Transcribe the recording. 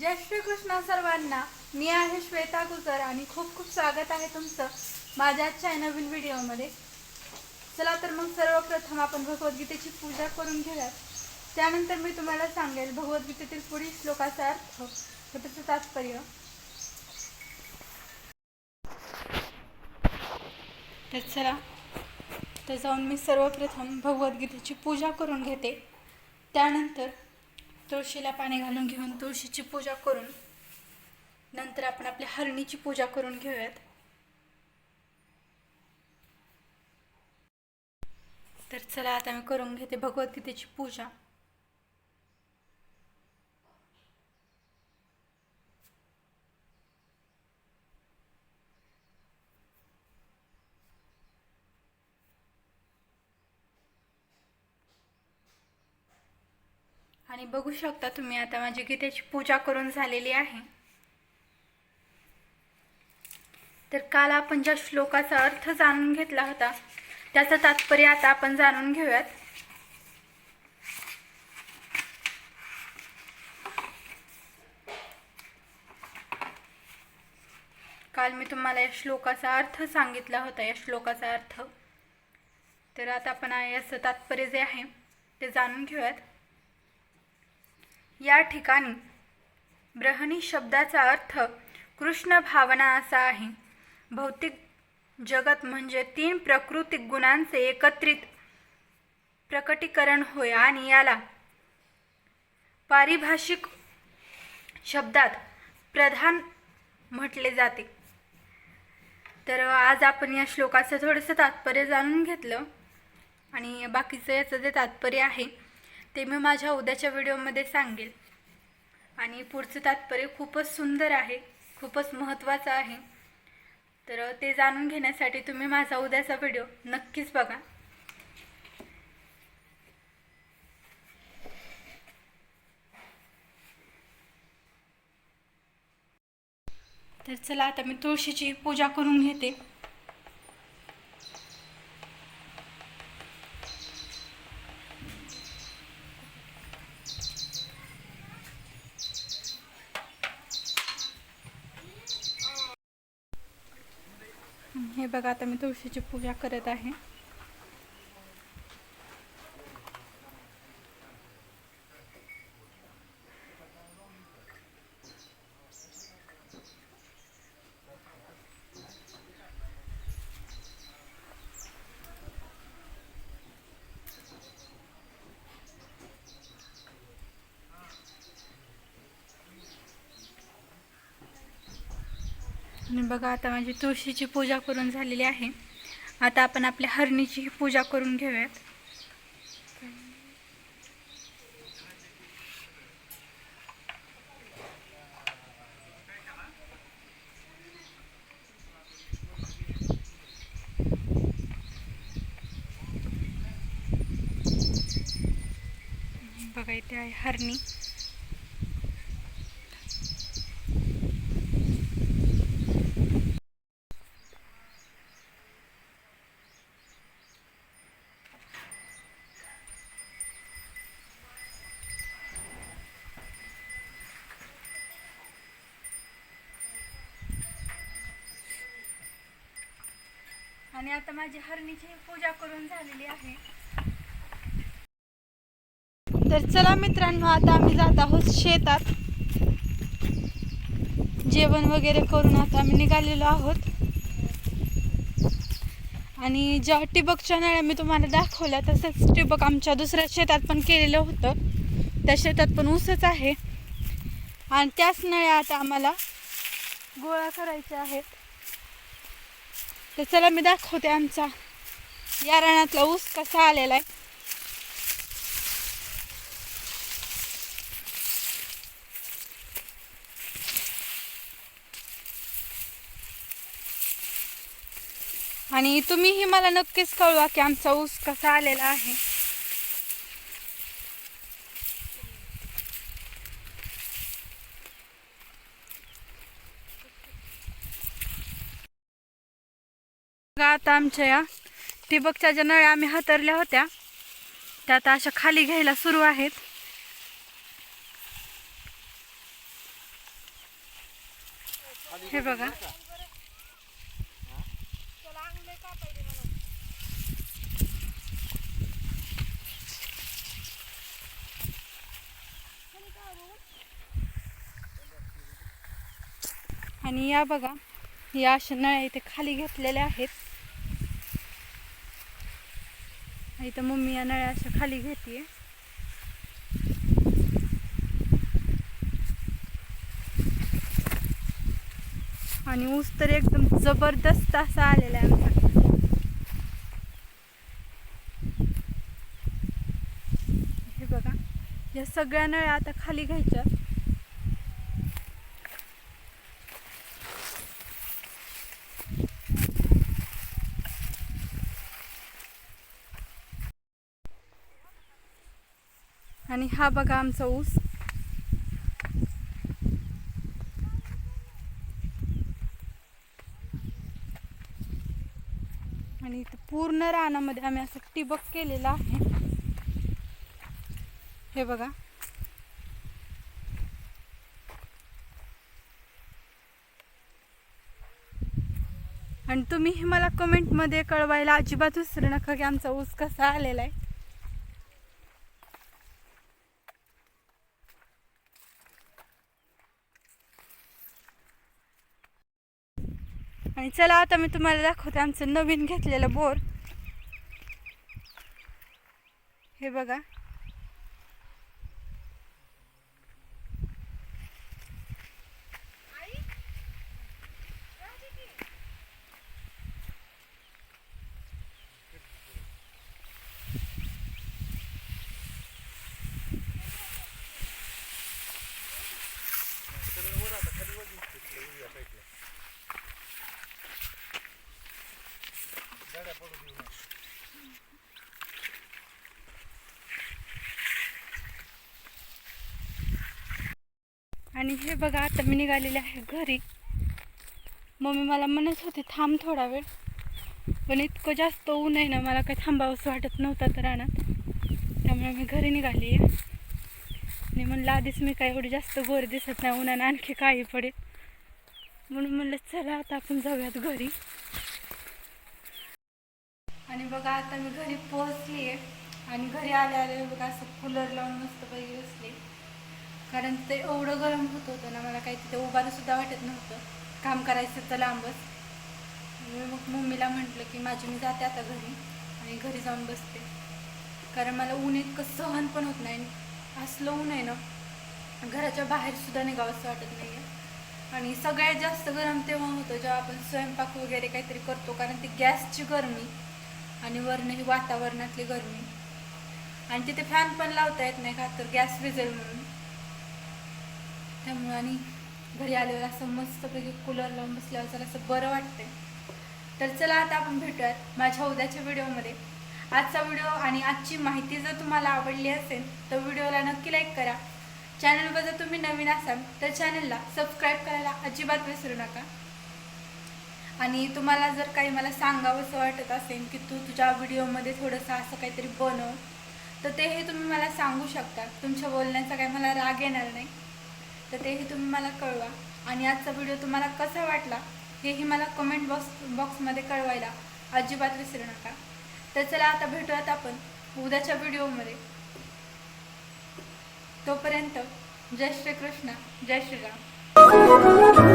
जय श्रीकृष्ण सर्वांना. मी आहे श्वेता गुजर आणि खूप खूप स्वागत आहे तुमचं माझ्या आजच्या नवीन व्हिडिओमध्ये चला तर मग सर्वप्रथम आपण भगवद्गीतेची पूजा करून घेऊयात. त्यानंतर मी तुम्हाला सांगेल भगवद्गीतेतील पुढील श्लोकाचा अर्थ व त्याचं तात्पर्य. तर चला तर जाऊन मी सर्वप्रथम भगवद्गीतेची पूजा करून घेते. त्यानंतर तुळशीला पाणी घालून घेऊन तुळशीची पूजा करून नंतर आपण आपल्या हरणीची पूजा करून घेऊयात. तर चला आता मी करून घेते भगवद्गीतेची पूजा. आणि बघू शकता तुम्ही आता माझी गीतेची पूजा करून झालेली आहे. तर काल आपण ज्या श्लोकाचा अर्थ जाणून घेतला होता त्याचं तात्पर्य आता आपण जाणून घेऊयात. काल मी तुम्हाला या श्लोकाचा अर्थ सांगितला होता या श्लोकाचा अर्थ. तर आता आपण याचं तात्पर्य जे आहे ते जाणून घेऊयात. या ठिकाणी ब्रहणी शब्दाचा अर्थ कृष्ण भावना असा आहे. भौतिक जगत म्हणजे तीन प्राकृतिक गुणांचे एकत्रित प्रकटीकरण होय आणि याला पारिभाषिक शब्दात प्रधान म्हटले जाते. तर आज आपण या श्लोकाचं थोडंसं तात्पर्य जाणून घेतलं आणि बाकीचं याचं जे तात्पर्य आहे ते मी माझ्या उद्याच्या व्हिडिओमध्ये सांगेल. आणि पुढचं तात्पर्य खूपच सुंदर आहे खूपच महत्त्वाचं आहे. तर ते जाणून घेण्यासाठी तुम्ही माझा उद्याचा व्हिडिओ नक्कीच बघा. तर चला आता मी तुळशीची पूजा करून घेते. हे बघा आता मी तुळशीची पूजा करत आहे. बघा आता माझी तुळशीची पूजा करून झालेली आहे. आता आपण आपल्या हरणीची पूजा करून घेऊयात. बघा इथे आहे हरणी. आणि आता माझी हरणीची पूजा करून झालेली आहे. तर चला मित्रांनो आता आम्ही जात आहोत शेतात. जेवण वगैरे करून आता आम्ही निघालेलो आहोत. आणि ज्या ठिबकच्या नळ्या मी तुम्हाला दाखवल्या तसंच टिबक आमच्या दुसऱ्या शेतात पण केलेलं होतं. त्या शेतात पण ऊसच आहे. आणि त्याच नळ्या आता आम्हाला गोळा करायच्या आहेत. तर चला मी दाखवते आमचा या रानातला ऊस कसा आलेला आहे. आणि तुम्हीही मला नक्कीच कळवा की आमचा ऊस कसा आलेला आहे. बघा आता आमच्या या ठिबकच्या ज्या नळ्या आम्ही हातरल्या होत्या त्या आता अशा खाली घ्यायला सुरू आहेत. हे बघा. आणि या बघा या अशा नळ्या इथे खाली घेतलेल्या आहेत. इथं मम्मी या नळ्या अशा खाली घेते आणि ऊस तर एकदम जबरदस्त असा आलेला आहे आमचा. हे बघा या सगळ्या नळ्या आता खाली घ्यायच्या आणि हा बघा आमचा ऊस. आणि पूर्ण रानामध्ये आम्ही असं टिबक केलेलं आहे. हे बघा. आणि तुम्ही मला कमेंटमध्ये कळवायला अजिबात विसरू नका की आमचा ऊस कसा आलेला आहे. आणि चला आता मी तुम्हाला दाखवते आमचं नवीन घेतलेलं बोर. हे बघा. आणि हे बघा आता मी निघालेले आहे घरी. मम्मी मला म्हणत होती थांब थोडा वेळ. पण इतकं जास्त ऊन आहे ना मला काही थांबावंसं वाटत नव्हतं तर रानात. त्यामुळे मी घरी निघाली. आहे आणि म्हणलं आधीच मी काय एवढी जास्त गोरी दिसत नाही उन्हानं आणखी काही पडेल. म्हणून म्हणलं चला आता आपण जाऊयात घरी. आणि बघा आता मी घरी पोहोचली आहे आणि घरी आले आले बघा असं कूलर लावून मस्त पैकी कारण ते एवढं गरम होत होतं ना मला काही तिथे उभारूसुद्धा वाटत नव्हतं. काम करायचं तर लांबच. मी मग मम्मीला म्हटलं की माझी मी जाते आता घरी आणि घरी जाऊन बसते. कारण मला ऊन इतकं सहन पण होत नाही. असलं ऊन आहे ना घराच्या बाहेरसुद्धा निघावंसं वाटत नाही आहे आणि सगळ्यात जास्त गरम तेव्हा होतं जेव्हा आपण स्वयंपाक वगैरे काहीतरी करतो कारण ती गॅसची गरमी आणि वरण ही वातावरणातली गरमी. आणि तिथे फॅन पण लावता येत नाही का तर गॅस विजेल म्हणून. त्यामुळे आणि घरी आल्यावर असं मस्तपैकी कूलर लावून बसल्यावर जरा असं बरं वाटतंय. तर चला आता आपण भेटूयात माझ्या उद्याच्या व्हिडिओमध्ये. आजचा व्हिडिओ आणि आजची माहिती जर तुम्हाला आवडली असेल तर व्हिडिओला नक्की लाईक करा. चॅनलवर जर तुम्ही नवीन असाल तर चॅनलला सबस्क्राईब करायला अजिबात विसरू नका. आणि तुम्हाला जर काही मला सांगावंसं वाटत असेल की तू तुझ्या व्हिडिओमध्ये थोडंसं असं काहीतरी बनव तर तेही तुम्ही मला सांगू शकता. तुमच्या बोलण्याचा काही मला राग येणार नाही. तर तेही तुम्ही मला कळवा. आणि आजचा व्हिडिओ तुम्हाला कसा वाटला हेही मला कमेंट बॉक्स बॉक्समध्ये कळवायला अजिबात विसरू नका. तर चला आता भेटूयात आपण उद्याच्या व्हिडिओमध्ये तोपर्यंत जय श्रीकृष्ण जय श्रीराम.